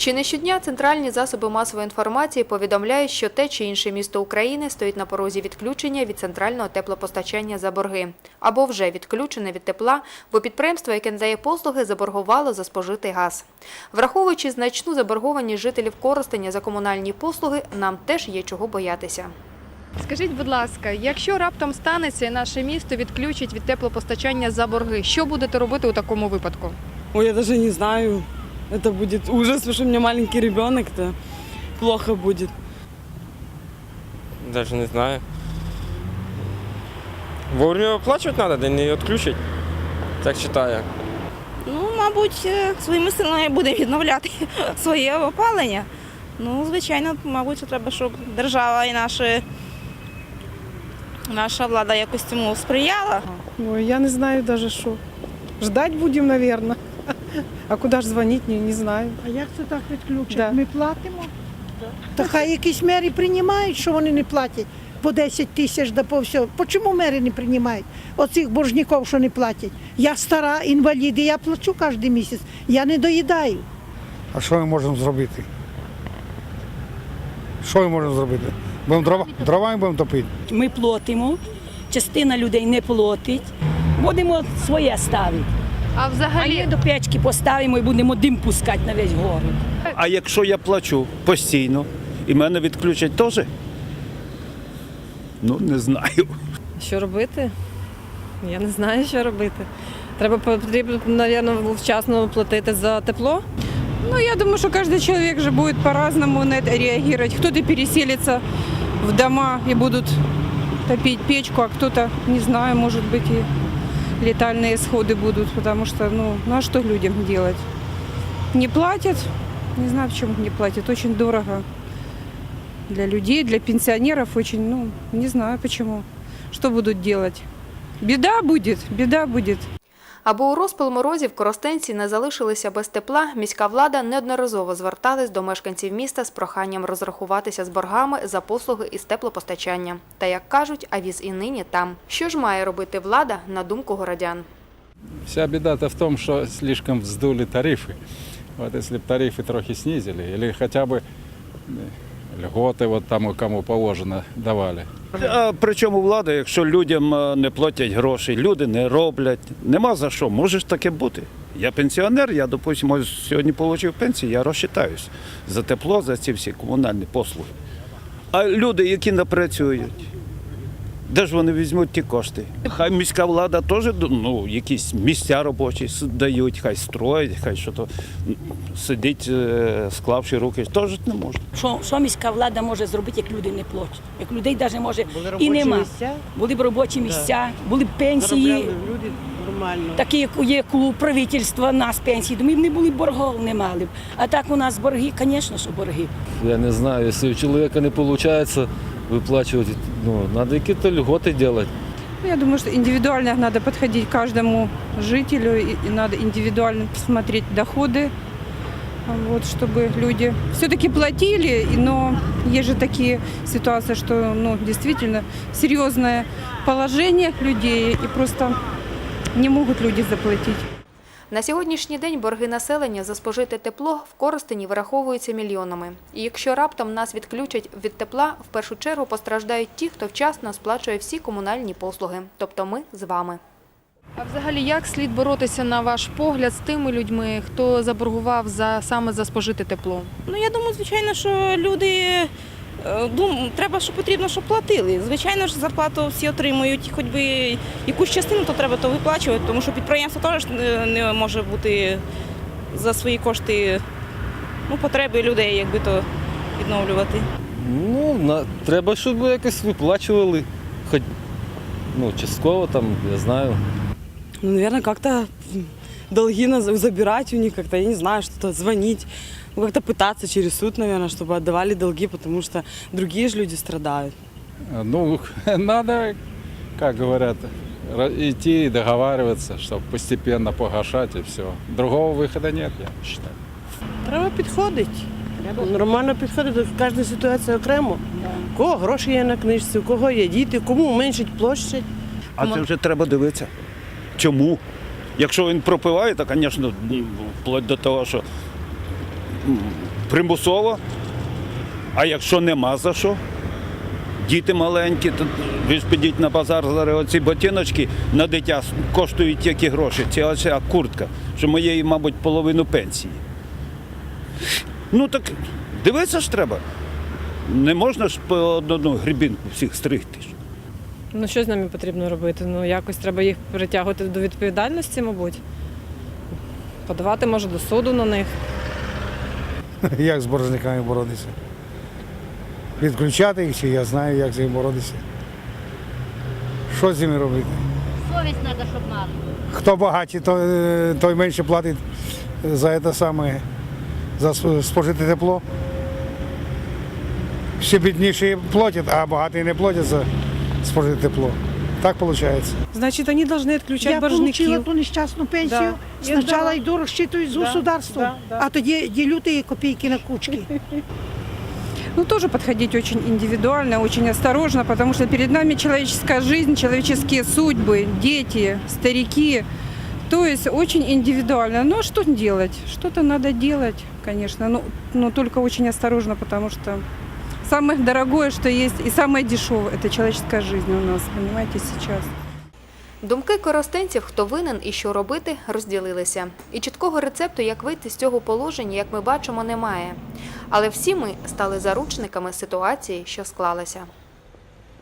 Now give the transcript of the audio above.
Чи не щодня центральні засоби масової інформації повідомляють, що те чи інше місто України стоїть на порозі відключення від центрального теплопостачання за борги, або вже відключене від тепла, бо підприємство, яке надає послуги, заборгувало за спожитий газ. Враховуючи значну заборгованість жителів Коростеня за комунальні послуги, нам теж є чого боятися. Скажіть, будь ласка, якщо раптом станеться і наше місто відключить від теплопостачання за борги, що будете робити у такому випадку? Ой, я даже не знаю. Это будет ужас, потому что у меня маленький ребенок-то. Плохо будет. Даже не знаю. Вовремя оплачувати треба, де не відключать. Так вважаю. Ну, мабуть, е, своїми силами будемо відновляти своє опалення. Ну, звичайно, мабуть, що треба, щоб держава і наші, наша влада якось цьому сприяла. Ой, я не знаю даже що. Ждать будем, наверное. А куди ж дзвонити, не, не знаю. А як це так відключать? Да. Ми платимо? Та хай якісь мери приймають, що вони не платять по 10 тисяч да по все. Чому мери не приймають? Оцих боржників, що не платять. Я стара, інвалід, і я плачу кожен місяць. Я не доїдаю. А що ми можемо зробити? Що ми можемо зробити? Будемо дрова, дровами будемо топити? Ми платимо, частина людей не платить. Будемо своє ставити. А А взагалі ми до печки поставимо і будемо дим пускати на весь город. А якщо я плачу постійно і мене відключать теж? Ну, не знаю. Що робити? Я не знаю, що робити. Треба потрібно, мабуть, вчасно платити за тепло. Ну, я думаю, что каждый человек же будет по-разному на это реагировать. Кто-то переселится в дома и будут топить печку, а кто-то, не знаю, может быть, и летальные исходы будут, потому что, ну, ну а что людям делать? Не платят, не знаю, почему не платят, очень дорого. Для людей, для пенсионеров очень, ну, не знаю почему. Что будут делать? Беда будет, беда будет. Аби у розпал морозів коростенці не залишилися без тепла, міська влада неодноразово зверталась до мешканців міста з проханням розрахуватися з боргами за послуги із теплопостачання. Та як кажуть, авіз і нині там. Що ж має робити влада на думку городян? Вся беда-то в том, что слишком вздули тарифы. Вот если бы тарифы трохи снизили, или хотя бы э, от там кому положено, давали. А при чому влада, якщо людям е, не платять гроші, люди не роблять, нема за що, може ж таке бути. Я пенсіонер, я, допустимо, сьогодні отримав пенсію, я розчитаюсь за тепло, за ці всі комунальні послуги. А люди, які не працюють, де ж вони візьмуть ті кошти? Хай міська влада теж ну, якісь місця робочі дають, хай строять, хай що то сидіть, е, склавши руки, теж не можна. Що, що міська влада може зробити, як люди не платять? Як людей навіть може і нема. Були б робочі місця, були б пенсії, люди нормально. такі, як як у правительства нас пенсії. Ми б не були боргов, не мали б. А так у нас борги, звісно, що борги. Я не знаю, если у человека не получается выплачивать, ну, надо какие-то льготы делать. Ну, Я думаю, что индивидуально надо подходить каждому жителю и, надо индивидуально смотреть доходы, вот, чтобы люди все-таки платили, но есть же такие ситуации, что ну, действительно серьезное положение людей и просто не могут люди заплатить. На сьогоднішній день борги населення за спожите тепло в Коростені вираховуються мільйонами. І якщо раптом нас відключать від тепла, в першу чергу постраждають ті, хто вчасно сплачує всі комунальні послуги, тобто ми з вами. А взагалі, як слід боротися на ваш погляд з тими людьми, хто заборгував за саме за спожите тепло? Ну, я думаю, звичайно, що люди дум, треба, що потрібно, щоб платили. Звичайно ж, зарплату всі отримують, хоч би якусь частину, то треба то виплачувати, тому що підприємство теж не, може бути за свої кошти ну, потреби людей, якби то відновлювати. Ну, на, треба, щоб якось виплачували, хоч ну, частково там, я знаю. Ну, наверное, как-то долги наз- забирать у них, как-то, я не знаю, что-то звонить. Ну, как-то пытаться через суд, наверное, чтобы отдавали долги, потому что другие же люди страдают. Ну, надо, как говорят, ра- идти и договариваться, чтобы постепенно погашать и все. Другого выхода нет, я считаю. Треба підходити. Нормально підходити, кожна ситуація окремо. У кого гроші є на книжці, у кого є діти, кому меншить площадь. А це вже треба дивитися. Чому? Якщо він пропиває, то, звісно, вплоть до того, що примусово. А якщо нема за що, діти маленькі, то ви ж підіть на базар зараз оці ботиночки на дитя коштують які гроші. Це оця куртка, що моєї, мабуть, половину пенсії. Ну так дивитися ж треба. Не можна ж по одну грібінку всіх стригти. Ну що з ними потрібно робити? Ну якось треба їх притягувати до відповідальності, мабуть. Подавати може до суду на них. Як з боржниками боротися? Відключати їх, чи я знаю, як з ними боротися. Що з ними робити? Совість треба, щоб мали. Хто багатий, то, е, той менше платить за це саме, за спожите тепло. Ще бідніші платять, а багаті не платять за спожите тепло. Так виходить. Значит, они должны отключать Я отримала боржники. ту нещасну пенсію, Да. спочатку Да. йду розчитують з Да, государством, да, да. а тоді ділю ті копійки на кучки. Ну, тоже подходить очень индивидуально, очень осторожно, потому что перед нами человеческая жизнь, человеческие судьбы, дети, старики. То есть очень индивидуально. Но что делать? Что-то надо делать, конечно, но, но только очень осторожно, потому что самое дорогое, что есть, и самое дешевое, это человеческая жизнь у нас, понимаете, сейчас. Думки коростенців, хто винен і що робити, розділилися. І чіткого рецепту, як вийти з цього положення, як ми бачимо, немає. Але всі ми стали заручниками ситуації, що склалася.